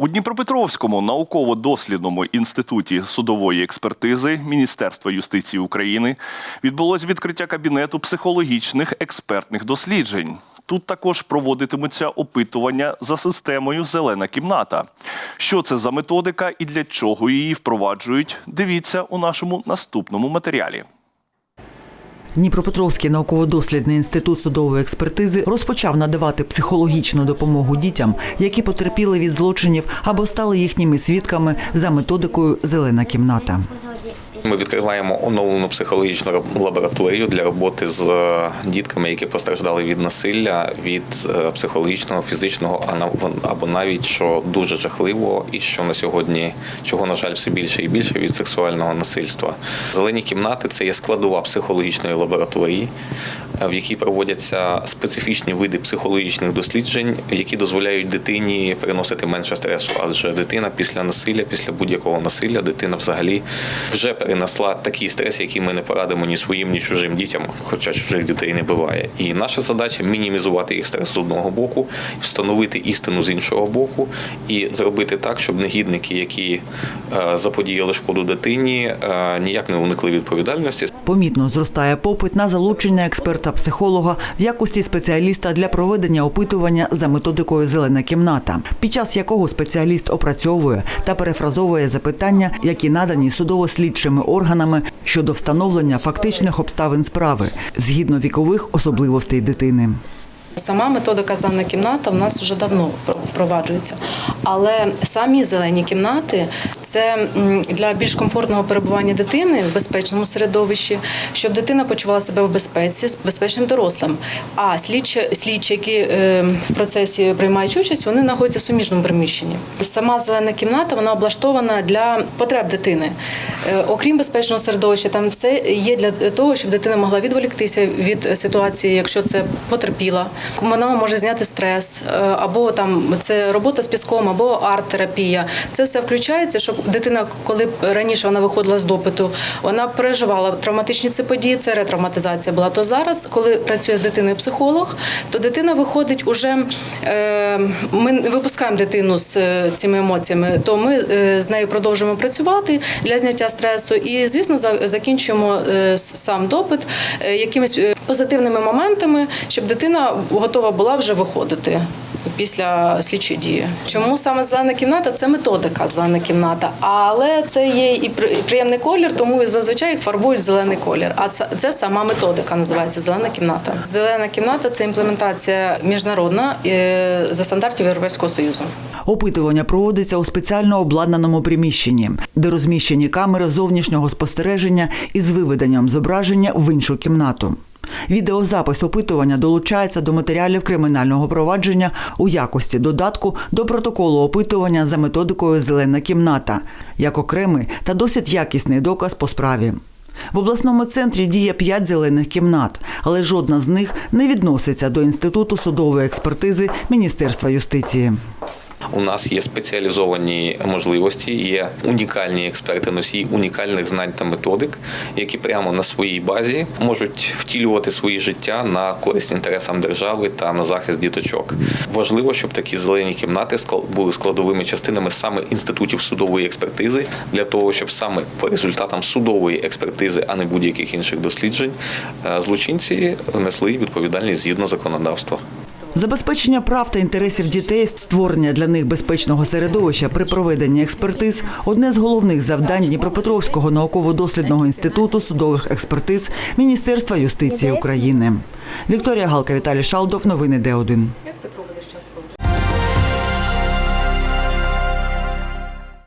У Дніпропетровському науково-дослідному інституті судової експертизи Міністерства юстиції України відбулось відкриття кабінету психологічних експертних досліджень. Тут також проводитимуться опитування за системою Зелена кімната. Що це за методика і для чого її впроваджують? Дивіться у нашому наступному матеріалі. Дніпропетровський науково-дослідний інститут судової експертизи розпочав надавати психологічну допомогу дітям, які потерпіли від злочинів або стали їхніми свідками за методикою Зелена кімната. Ми відкриваємо оновлену психологічну лабораторію для роботи з е, дітками, які постраждали від насилля, від е, психологічного, фізичного, або навіть що дуже жахливо, і що на сьогодні, чого на жаль, все більше і більше від сексуального насильства. Зелені кімнати це є складова психологічної лабораторії, в якій проводяться специфічні види психологічних досліджень, які дозволяють дитині переносити менше стресу. Адже дитина після насилля, після будь-якого насилля, дитина взагалі вже перенесла такий стрес, який ми не порадимо ні своїм, ні чужим дітям, хоча чужих дітей не буває. І наша задача мінімізувати їх стрес з одного боку, встановити істину з іншого боку, і зробити так, щоб негідники, які е, заподіяли шкоду дитині, е, ніяк не уникли відповідальності. Помітно зростає попит на залучення експерта-психолога в якості спеціаліста для проведення опитування за методикою Зелена кімната, під час якого спеціаліст опрацьовує та перефразовує запитання, які надані судово-слідчими органами щодо встановлення фактичних обставин справи згідно вікових особливостей дитини. Сама методика зелена кімната в нас вже давно впроваджується. Але самі зелені кімнати це для більш комфортного перебування дитини в безпечному середовищі, щоб дитина почувала себе в безпеці з безпечним дорослим. А слідчі, слідчі які е, в процесі приймають участь, вони знаходяться в суміжному приміщенні. Сама зелена кімната вона облаштована для потреб дитини. Е, Окрім безпечного середовища, там все є для того, щоб дитина могла відволіктися від ситуації, якщо це потерпіла. Вона може зняти стрес, е, або там це робота з піском, або арт-терапія. Це все включається, щоб дитина, коли раніше вона виходила з допиту, вона переживала травматичні ці події, це ретравматизація була. То зараз, коли працює з дитиною психолог, то дитина виходить уже. е, Ми випускаємо дитину з е, цими емоціями, то ми з нею продовжуємо працювати для зняття стресу. І, звісно, закінчуємо сам допит якимись позитивними моментами, щоб дитина готова була вже виходити. Після слідчої дії, чому саме зелена кімната? Це методика зелена кімната, але це є і при- приємний колір, тому зазвичай фарбують зелений колір. А це, це сама методика називається зелена кімната. Зелена кімната це імплементація міжнародна е, за стандартів Європейського союзу. Опитування проводиться у спеціально обладнаному приміщенні, де розміщені камери зовнішнього спостереження із виведенням зображення в іншу кімнату. Відеозапис опитування долучається до матеріалів кримінального провадження у якості додатку до протоколу опитування за методикою Зелена кімната як окремий та досить якісний доказ по справі. В обласному центрі діє п'ять зелених кімнат, але жодна з них не відноситься до інституту судової експертизи Міністерства юстиції. У нас є спеціалізовані можливості, є унікальні експерти, носії унікальних знань та методик, які прямо на своїй базі можуть втілювати свої життя на користь інтересам держави та на захист діточок. Важливо, щоб такі зелені кімнати були складовими частинами саме інститутів судової експертизи, для того, щоб саме по результатам судової експертизи, а не будь-яких інших досліджень, е, злочинці несли відповідальність згідно законодавства. Забезпечення прав та інтересів дітей, створення для них безпечного середовища при проведенні експертиз одне з головних завдань Дніпропетровського науково-дослідного інституту судових експертиз Міністерства юстиції України. Вікторія Галка, Віталій Шалдов. Новини Д1.